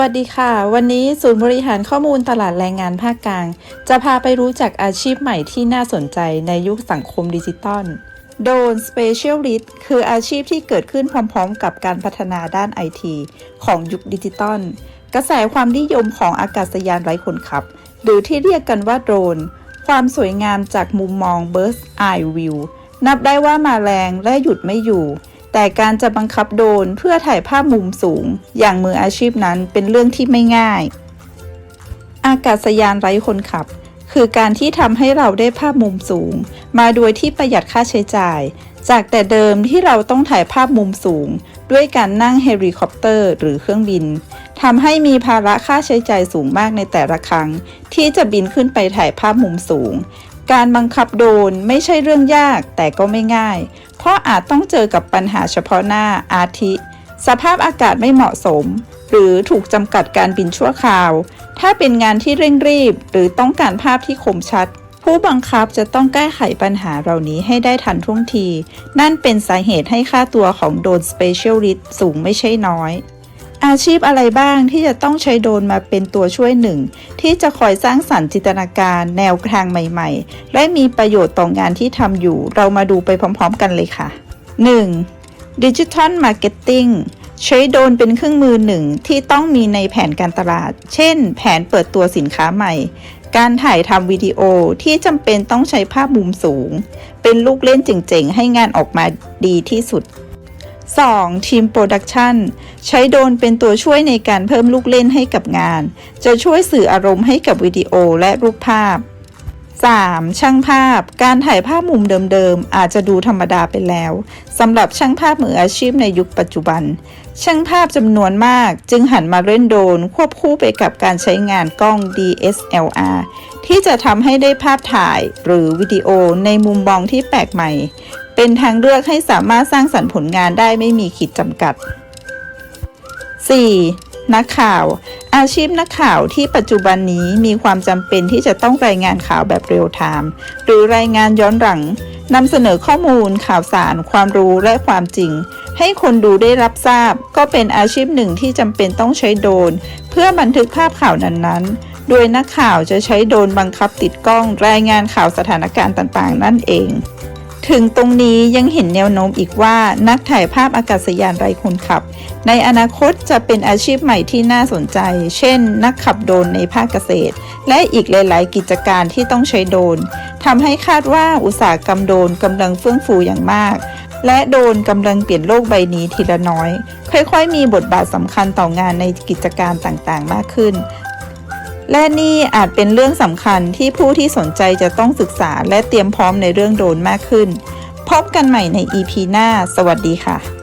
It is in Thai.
วัสดีค่ะ วันนี้ศูนย์บริหารข้อมูลตลาดแรงงานภาคกลาง จะพาไปรู้จักอาชีพใหม่ที่น่าสนใจในยุคสังคมดิจิตอลโดน Specialist คืออาชีพที่เกิดขึ้นพร้อมๆ กับการพัฒนาด้านไอทีของยุคดิจิตอลกระแสความนิยมของอากาศยานไร้คนขับ หรือที่เรียกกันว่าโดรน ความสวยงามจากมุมมอง Bird Eye View นับได้ว่ามาแรงและหยุดไม่อยู่ แต่การจะบังคับโดรนเพื่อถ่ายภาพมุมสูง อย่างมืออาชีพนั้นเป็นเรื่องที่ไม่ง่าย อากาศยานไร้คนขับ คือการที่ทำให้เราได้ภาพมุมสูง มาโดยที่ประหยัดค่าใช้จ่าย จากแต่เดิมที่เราต้องถ่ายภาพมุมสูง ด้วยการนั่งเฮลิคอปเตอร์หรือเครื่องบินทำให้มีภาระค่าใช้จ่ายสูงมากในแต่ละครั้ง ที่จะบินขึ้นไปถ่ายภาพมุมสูง การบังคับโดรนไม่ใช่เรื่องยากแต่ก็ไม่ง่าย เพราะอาจต้องเจอกับปัญหาเฉพาะหน้าอาทิ สภาพอากาศไม่เหมาะสม หรือถูกจำกัดการบินชั่วคราว ถ้าเป็นงานที่เร่งรีบ หรือต้องการภาพที่คมชัด ผู้บังคับจะต้องแก้ไขปัญหาเหล่านี้ให้ได้ทันท่วงที นั่นเป็นสาเหตุให้ค่าตัวของโดรน Specialist สูงไม่ใช่น้อย อาชีพอะไรบ้างที่จะต้องใช้โดนมาเป็นตัวช่วยหนึ่ง ที่จะคอยสร้างสรรค์จินตนาการแนวทางใหม่ ๆ และมีประโยชน์ต่องานที่ทำอยู่ เรามาดูไปพร้อม ๆ กันเลยค่ะ 1. Digital Marketing ใช้โดนเป็นเครื่องมือหนึ่งที่ต้องมีในแผนการตลาด เช่น แผนเปิดตัวสินค้าใหม่ การถ่ายทำวิดีโอที่จำเป็นต้องใช้ภาพมุมสูง เป็นลูกเล่นเจ๋งๆ ให้งานออกมาดีที่สุด 2. ทีมโปรดักชันใช้โดนเป็นตัวช่วยในการเพิ่มลูกเล่นให้กับงาน จะช่วยสื่ออารมณ์ให้กับวิดีโอและรูปภาพ 3. ช่างภาพ การถ่ายภาพมุมเดิมๆ อาจจะดูธรรมดาไปแล้วสำหรับช่างภาพมืออาชีพในยุคปัจจุบัน ช่างภาพจำนวนมากจึงหันมาเล่นโดนควบคู่ไปกับการใช้งานกล้อง DSLR ที่จะทำให้ได้ภาพถ่ายหรือวิดีโอในมุมมองที่แปลกใหม่ เป็นทางเลือกให้สามารถสร้างสรรค์ผลงานได้ไม่มีขีดจำกัด 4. นักข่าว อาชีพนักข่าวที่ปัจจุบันนี้มีความจำเป็นที่จะต้องรายงานข่าวแบบเรียลไทม์หรือรายงานย้อนหลังนำเสนอข้อมูล ข่าวสาร ความรู้และความจริง ให้คนดูได้รับทราบ ก็เป็นอาชีพหนึ่งที่จำเป็นต้องใช้โดรนเพื่อบันทึกภาพข่าวนั้นๆ โดยนักข่าวจะใช้โดรนบังคับติดกล้องรายงานข่าวสถานการณ์ต่างๆ นั่นเอง ถึงตรงนี้ยังเห็นแนวโน้มอีกว่านักถ่ายภาพอากาศยานไร้คนขับ ในอนาคตจะเป็นอาชีพใหม่ที่น่าสนใจ เช่น นักขับโดรนในภาคเกษตร และอีกหลาย ๆ กิจการที่ต้องใช้โดรนทำให้คาดว่าอุตสาหกรรมโดรนกำลังเฟื่องฟูอย่างมาก และโดรนกำลังเปลี่ยนโลกใบนี้ทีละน้อย ค่อย ๆ มีบทบาทสำคัญต่องานในกิจการต่าง ๆ มากขึ้น และนี่อาจเป็นเรื่องสำคัญที่ผู้ที่สนใจจะต้องศึกษาและเตรียมพร้อมในเรื่องโดรนมากขึ้น พบกันใหม่ใน EP หน้า สวัสดีค่ะ